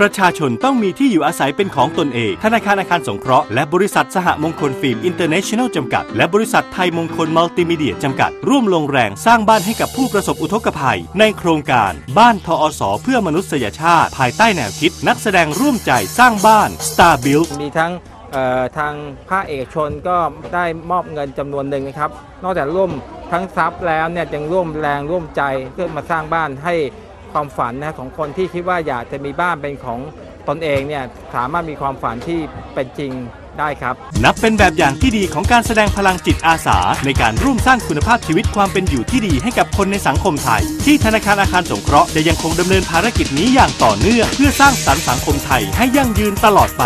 ประชาชนต้องมีที่อยู่อาศัยเป็นของตนเอง ธนาคารอาคารสงเคราะห์และบริษัทสหมงคลฟิล์มอินเตอร์เนชั่นแนลจำกัด และบริษัทไทยมงคลมัลติมีเดียจำกัด ร่วมลงแรงสร้างบ้านให้กับผู้ประสบอุทกภัย ในโครงการบ้านทอสเพื่อมนุษยชาติ ภายใต้แนวคิด นักแสดงร่วมใจสร้างบ้าน Star Build มีทั้งทางภาคเอกชนก็ได้มอบเงินจำนวนหนึ่งนะครับ นอกจากร่วมทั้งทรัพย์แล้วเนี่ยยังร่วมแรงร่วมใจเพื่อมาสร้างบ้านให้ ความฝันนะของคนที่คิดว่าอยากจะมีบ้านเป็นของตนเองเนี่ยสามารถมีความฝันที่เป็นจริงได้ครับ นับเป็นแบบอย่างที่ดีของการแสดงพลังจิตอาสา ในการร่วมสร้างคุณภาพชีวิตความเป็นอยู่ที่ดีให้กับคนในสังคมไทย ที่ธนาคารอาคารสงเคราะห์จะยังคงดำเนินภารกิจนี้อย่างต่อเนื่อง เพื่อสร้างสรรค์สังคมไทยให้ยั่งยืนตลอดไป